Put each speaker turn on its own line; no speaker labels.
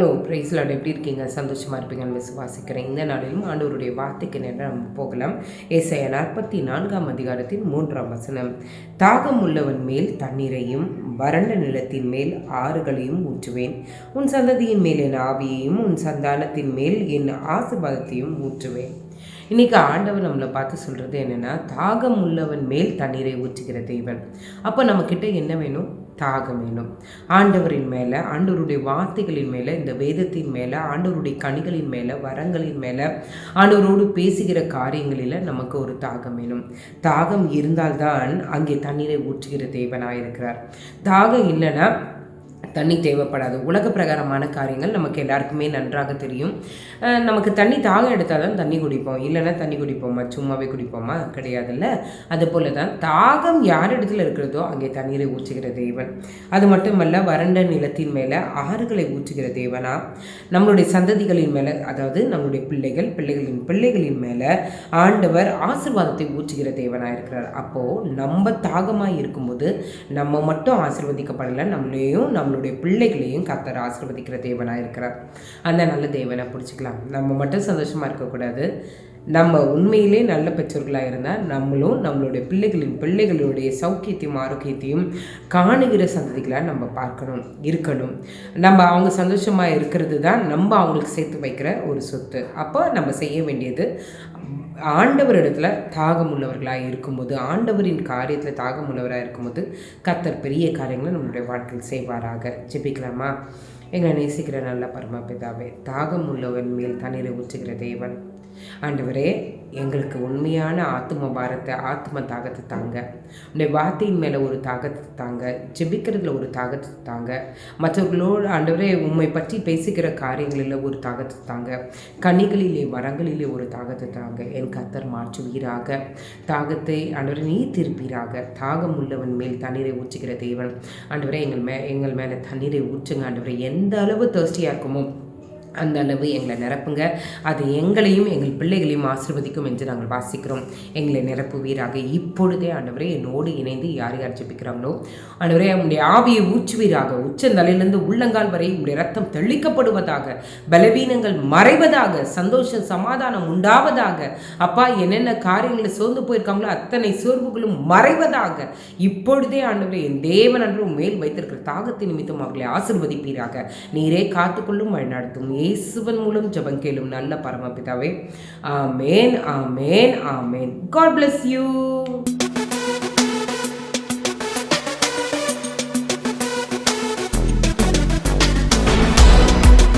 Hello பிரைஸ்லாட் எப்படி இருக்கீங்க? சந்தோஷமாக இருப்பீங்கன்னு விசுவாசிக்கிறேன் இந்த நாளிலும் ஆண்டவருடைய வார்த்தைக்கு நேரம் நம்ம போகலாம். ஏசாயா நாற்பத்தி நான்காம் அதிகாரத்தின் மூன்றாம் வசனம். தாகம் உள்ளவன் மேல் தண்ணீரையும் வறண்ட நிலத்தின் மேல் ஆறுகளையும் ஊற்றுவேன். உன் சந்ததியின் மேல் என் ஆவியையும் உன் சந்தானத்தின் மேல் என் ஆசிர்வாதத்தையும் ஊற்றுவேன். இன்னைக்கு ஆண்டவர் நம்மளை பார்த்து சொல்கிறது என்னென்னா தாகம் உள்ளவன் மேல் தண்ணீரை ஊற்றுகிற தெய்வன் அப்போ நம்மக்கிட்ட என்ன வேணும்? தாகம் வேணும் ஆண்டவரின் மேலே ஆண்டவருடைய வார்த்தைகளின் மேலே இந்த வேதத்தின் மேலே ஆண்டவருடைய கனிகளின் மேலே வரங்களின் மேலே ஆண்டவரோடு பேசுகிற காரியங்களில் நமக்கு ஒரு தாகம் வேணும். தாகம் இருந்தால்தான் அங்கே தண்ணீரை ஊற்றுகிற தேவனாக இருக்கிறார் தாகம் இல்லைன்னா தண்ணி தேவைப்படாது. உலக பிரகாரமான காரியங்கள் நமக்கு எல்லாருக்குமே நன்றாக தெரியும். நமக்கு தண்ணி தாகம் எடுத்தால் தான் தண்ணி குடிப்போம். இல்லைன்னா தண்ணி குடிப்போமா? சும்மாவே குடிப்போமா? கிடையாதுல்ல. அது போல தான் தாகம் யார் இடத்துல இருக்கிறதோ அங்கே தண்ணீரை ஊற்றுகிற தேவன். அது மட்டுமல்ல வறண்ட நிலத்தின் மேலே ஆறுகளை ஊற்றுகிற தேவனா? நம்மளுடைய சந்ததிகளின் மேலே அதாவது நம்மளுடைய பிள்ளைகள் பிள்ளைகளின் பிள்ளைகளின் மேலே ஆண்டவர் ஆசிர்வாதத்தை ஊற்றுகிற தேவனாக இருக்கிறார். அப்போது நம்ம தாகமாக இருக்கும்போது நம்ம மட்டும் ஆசிர்வதிக்கப்படலை நம்மளையும் நம்மளுடைய பிள்ளைகளையும் கத்தர் ஆசிர்வதிக்கிற தேவனாக இருக்கிறார் அந்த நல்ல தேவனை பிடிச்சிக்கலாம். நம்ம மட்டும் சந்தோஷமாக இருக்கக்கூடாது. நம்ம உண்மையிலே நல்ல பெற்றோர்களாக இருந்தால் நம்மளும் நம்மளுடைய பிள்ளைகளின் பிள்ளைகளுடைய சௌக்கியத்தையும் ஆரோக்கியத்தையும் காணுகிற சந்ததிகளாக நம்ம பார்க்கணும் இருக்கணும். நம்ம அவங்க சந்தோஷமாக இருக்கிறது தான் நம்ம அவங்களுக்கு சேர்த்து வைக்கிற ஒரு சொத்து. அப்போ நம்ம செய்ய வேண்டியது ஆண்டவரிடத்தில் தாகம் உள்ளவர்களாக இருக்கும்போது ஆண்டவரின் காரியத்தில் தாகம் உள்ளவராக இருக்கும்போது கத்தர் பெரிய காரியங்களை நம்மளுடைய வாழ்க்கையில் செய்வாராக. ஜெபிக்கலாமா? எங்களை நேசிக்கிற நல்ல பரமபிதாவே தாகம் உள்ளவன் மேல் தண்ணீரை ஊற்றுகிற தேவன். ஆண்டவரே எங்களுக்கு உண்மையான ஆத்ம பாரத்தை ஆத்ம தாகத்தை தாங்க. உடைய வார்த்தையின் மேலே ஒரு தாகத்தை தாங்க ஜெபிக்கிறதுல ஒரு தாகத்தை தாங்க. மற்றவர்களோடு ஆண்டவரே உண்மை பற்றி பேசுகிற காரியங்களில் ஒரு தாகத்தை தாங்க. கனிகளிலே மரங்களிலே ஒரு தாகத்தை தாங்க. என் கத்தர் மாற்றுவீராக. தாகத்தை ஆண்டவரை நீ திருப்பீராக. தாகம் உள்ளவன் மேல் தண்ணீரை ஊற்றுகிற தேவன். ஆண்டவரே எங்கள் மே எங்கள் மேலே தண்ணீரை ஊற்றுங்க. ஆண்டவரை எந்த அளவு தேர்ஸ்டியாக இருக்குமோ அந்த அளவு எங்களை நிரப்புங்க. அது எங்களையும் எங்கள் பிள்ளைகளையும் ஆசிர்வதிக்கும் என்று நாங்கள் வாசிக்கிறோம். எங்களை நிரப்புவீராக. இப்பொழுதே ஆண்டவரே என்னோடு இணைந்து யார் யார் ஜெபிக்கிறாங்களோ ஆண்டவரே உங்களுடைய ஆவியை ஊற்றுவீராக. உச்சந்தலையிலிருந்து உள்ளங்கால் வரை உங்களுடைய ரத்தம் தெளிக்கப்படுவதாக பலவீனங்கள் மறைவதாக சந்தோஷம் சமாதானம் உண்டாவதாக அப்பா என்னென்ன காரியங்களை சோர்ந்து போயிருக்காங்களோ அத்தனை சோர்வுகளும் மறைவதாக இப்பொழுதே ஆண்டவரே என் தேவன் அன்று மேல் வைத்திருக்கிற தாகத்தின் நிமித்தம் அவர்களை ஆசிர்வதிப்பீராக. நீரே காத்துக்கொள்ளும் வழிநடத்தும். இயேசுவன் மூலம் ஜபம் கேளும் நல்ல பரமபிதாவே. ஆமேன் ஆமேன் ஆமேன். God bless you